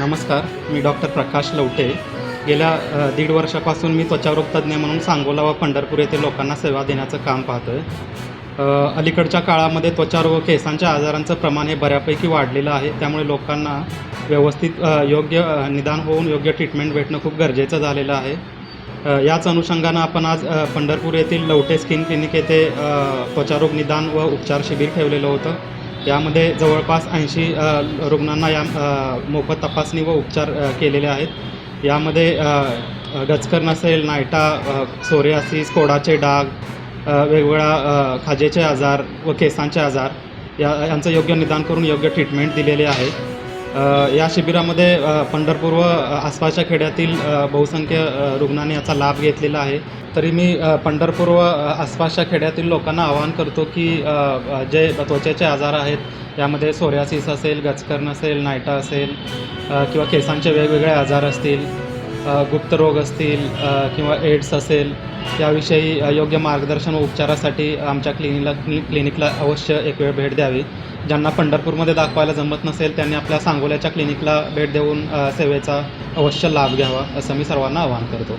नमस्कार मी डॉक्टर प्रकाश लवटे. गेल्या दीड वर्षापासून मी त्वचारोग तज्ज्ञ म्हणून सांगोला व पंढरपूर येथे लोकांना सेवा देण्याचं काम पाहतो आहे अलीकडच्या काळामध्ये त्वचारोग व केसांच्या आजारांचं प्रमाण हे बऱ्यापैकी वाढलेलं आहे. त्यामुळे लोकांना व्यवस्थित योग्य निदान होऊन योग्य ट्रीटमेंट भेटणं खूप गरजेचं झालेलं आहे. याच अनुषंगानं आपण आज पंढरपूर येथील लवटे स्किन क्लिनिक येथे त्वचारोग निदान व उपचार शिबिर ठेवलेलं होतं. यामध्ये जवळपास ऐंशी रुग्णांना या मोफत तपासणी व उपचार केलेले आहेत. यामध्ये गचकर नसेल नायटा सोरियासिस कोडाचे डाग वेगवेगळ्या खाजेचे आजार व केसांचे आजार या यांचं योग्य निदान करून योग्य ट्रीटमेंट दिलेले आहे. या शिबिरामध्ये पंढरपूर व आसपासच्या खेड्यातील बहुसंख्य रुग्णांनी याचा लाभ घेतलेला आहे. तरी मी पंढरपूर व आसपासच्या खेड्यातील लोकांना आवाहन करतो की जे त्वचेचे आजार आहेत यामध्ये सोऱ्यासिस असेल गचकर्ण असेल नायटा असेल किंवा केसांचे वेगवेगळे आजार असतील गुप्तरोग असतील किंवा एड्स असेल याविषयी योग्य मार्गदर्शन व उपचारासाठी आमच्या क्लिनिकला क्लिनिकला अवश्य एक वेळ भेट द्यावी. ज्यांना पंढरपूरमध्ये दाखवायला जमत नसेल त्यांनी आपल्या सांगोल्याच्या क्लिनिकला भेट देऊन सेवेचा अवश्य लाभ घ्यावा असं मी सर्वांना आवाहन करतो.